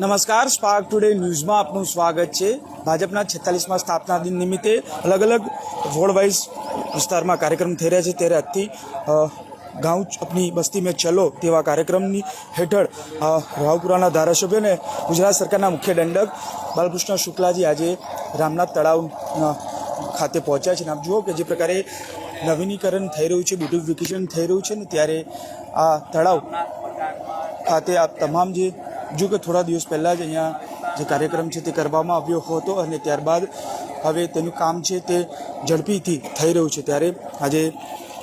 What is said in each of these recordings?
નમસ્કાર spark today ન્યૂઝમાં આપનું સ્વાગત છે. ભાજપના છેતાલીસમાં સ્થાપના દિન નિમિત્તે અલગ અલગ વોર્ડ વાઇઝ વિસ્તારમાં કાર્યક્રમ થઈ રહ્યા છે. ત્યારે આજથી ગાઉં આપની બસ્તી મેં ચલો તેવા કાર્યક્રમની હેઠળ રાવપુરાના ધારાસભ્ય અને ગુજરાત સરકારના મુખ્ય દંડક બાલકૃષ્ણ શુક્લાજી આજે રામનાથ તળાવ ખાતે પહોંચ્યા છે. અને આપ જુઓ કે જે પ્રકારે નવીનીકરણ થઈ રહ્યું છે બ્યુટિફિકેશન થઈ રહ્યું છે ને ત્યારે આ તળાવ ખાતે આ તમામ જે જો કે થોડા દિવસ પહેલાં જ અહીંયા જે કાર્યક્રમ છે તે કરવામાં આવ્યો હતો અને ત્યારબાદ હવે તેનું કામ છે તે ઝડપીથી થઈ રહ્યું છે. ત્યારે આજે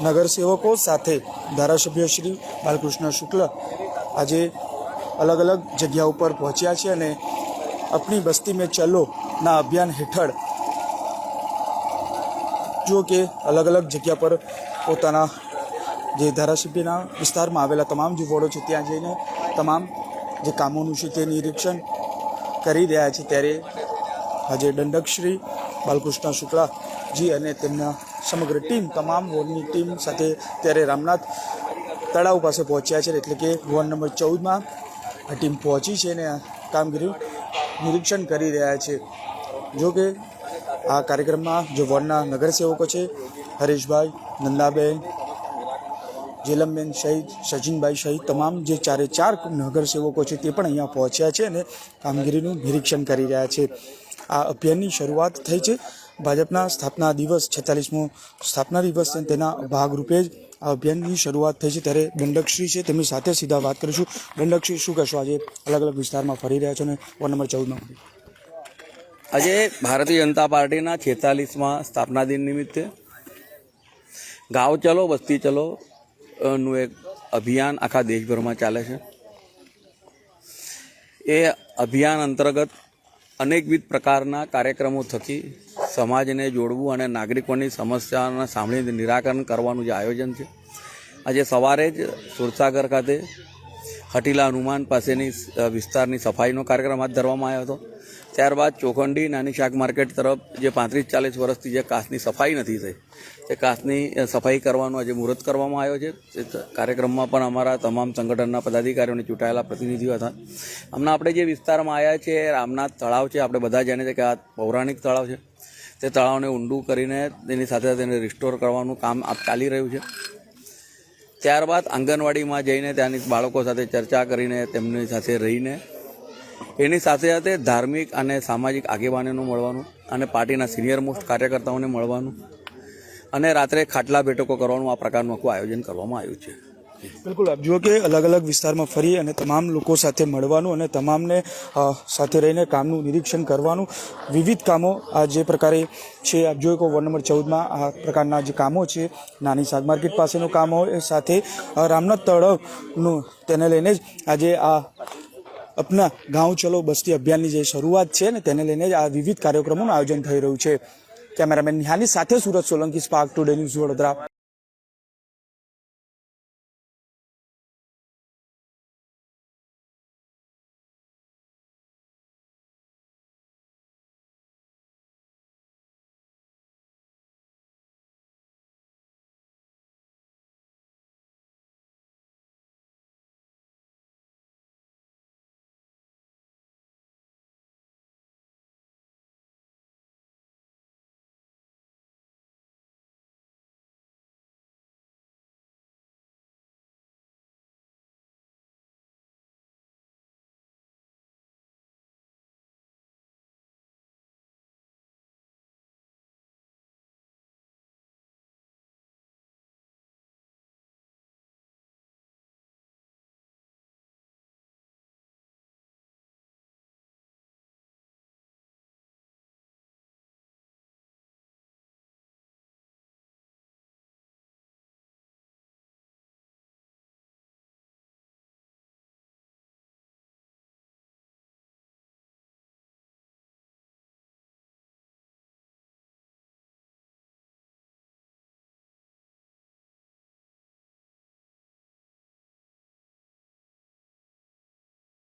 નગરસેવકો સાથે ધારાસભ્ય શ્રી બાલકૃષ્ણ શુક્લ આજે અલગ અલગ જગ્યા ઉપર પહોંચ્યા છે અને આપણી બસ્તી મેં ચલોના અભિયાન હેઠળ જો કે અલગ અલગ જગ્યા પર પોતાના જે ધારાસભ્યના વિસ્તારમાં આવેલા તમામ જે વોર્ડો છે ત્યાં જઈને તમામ જે કામોનું છે તે નિરીક્ષણ કરી રહ્યા છે ત્યારે આજે દંડકશ્રી બાલકૃષ્ણ શુક્લાજી અને તેમના સમગ્ર ટીમ, તમામ વોર્ડની ટીમ સાથે ત્યારે રામનાથ તળાવ પાસે પહોંચ્યા છે. એટલે કે વોર્ડ નંબર ચૌદમાં આ ટીમ પહોંચી છે અને આ કામગીરી નિરીક્ષણ કરી રહ્યા છે. જો કે આ કાર્યક્રમમાં જે વોર્ડના નગરસેવકો છે, હરીશભાઈ, નંદાબેન જેલમબેન સહિત સચિનભાઈ સહિત તમામ જે ચારે ચાર નગરસેવકો છે તે પણ અહીંયા પહોંચ્યા છે અને કામગીરીનું નિરીક્ષણ કરી રહ્યા છે. આ અભિયાનની શરૂઆત થઈ છે. ભાજપના સ્થાપના દિવસ છેતાલીસમો સ્થાપના દિવસ અને તેના ભાગરૂપે જ આ અભિયાનની શરૂઆત થઈ છે. ત્યારે દંડકશ્રી છે તેમની સાથે સીધા વાત કરીશું. દંડકશ્રી, શું કહેશો આજે? અલગ અલગ વિસ્તારમાં ફરી રહ્યા છો અને વોર્ડ નંબર ચૌદમાં આજે ભારતીય જનતા પાર્ટીના છેતાલીસમાં સ્થાપના દિન નિમિત્તે ગાંવ ચલો વસ્તી ચલો નું એક અભિયાન આખા દેશભરમાં ચાલે છે. એ અભિયાન અંતર્ગત અનેકવિધ પ્રકારના કાર્યક્રમો થકી સમાજને જોડવું અને નાગરિકોની સમસ્યાઓના સાંભળીને નિરાકરણ કરવાનું જે આયોજન છે. આજે સવારે જ સુરસાગર ખાતે હટીલા હનુમાન પાસેની વિસ્તારની સફાઈનો કાર્યક્રમ હાથ ધરવામાં આવ્યો હતો. ત્યારબાદ ચોખંડી નાની શાક માર્કેટ તરફ જે પાંત્રીસ ચાલીસ વર્ષથી જે કાચની સફાઈ નથી થઈ તે કાચની સફાઈ કરવાનું આજે મુહૂર્ત કરવામાં આવ્યો છે. કાર્યક્રમમાં પણ અમારા તમામ સંગઠનના પદાધિકારીઓને ચૂંટાયેલા પ્રતિનિધિઓ હતા. હમણાં આપણે જે વિસ્તારમાં આવ્યા છે એ રામનાથ તળાવ છે, આપણે બધા જાણીએ છીએ કે આ પૌરાણિક તળાવ છે. તે તળાવને ઊંડું કરીને તેની સાથે તેને રિસ્ટોર કરવાનું કામ ચાલી રહ્યું છે. ત્યારબાદ આંગણવાડીમાં જઈને ત્યાંની બાળકો સાથે ચર્ચા કરીને તેમની સાથે રહીને એની સાથે સાથે ધાર્મિક અને સામાજિક આગેવાનોનું મળવાનું અને પાર્ટીના સિનિયર મોસ્ટ કાર્યકર્તાઓને મળવાનું અને રાત્રે ખાટલા બેઠકો કરવાનું આ પ્રકારનું આખું આયોજન કરવામાં આવ્યું છે. બિલકુલ. આપ જુઓ કે અલગ અલગ વિસ્તારમાં ફરી અને તમામ લોકો સાથે મળવાનું અને તમામને સાથે રહીને કામનું નિરીક્ષણ કરવાનું. વિવિધ કામો આ જે પ્રકારે છે, આપ જોયો કે વોર્ડ નંબર ચૌદમાં આ પ્રકારના જે કામો છે, નાની શાક માર્કેટ પાસેનું કામ હોય સાથે રામનાથ તળાવનું તેને લઈને જ આજે આ અપના ગાંવ ચલો બસ્તી અભિયાનની જે શરૂઆત છે ને તેને લઈને આ વિવિધ કાર્યક્રમોનું આયોજન થઈ રહ્યું છે. કેમેરામેન નિહાની સાથે Surat Solanki Spark today news Vadodara.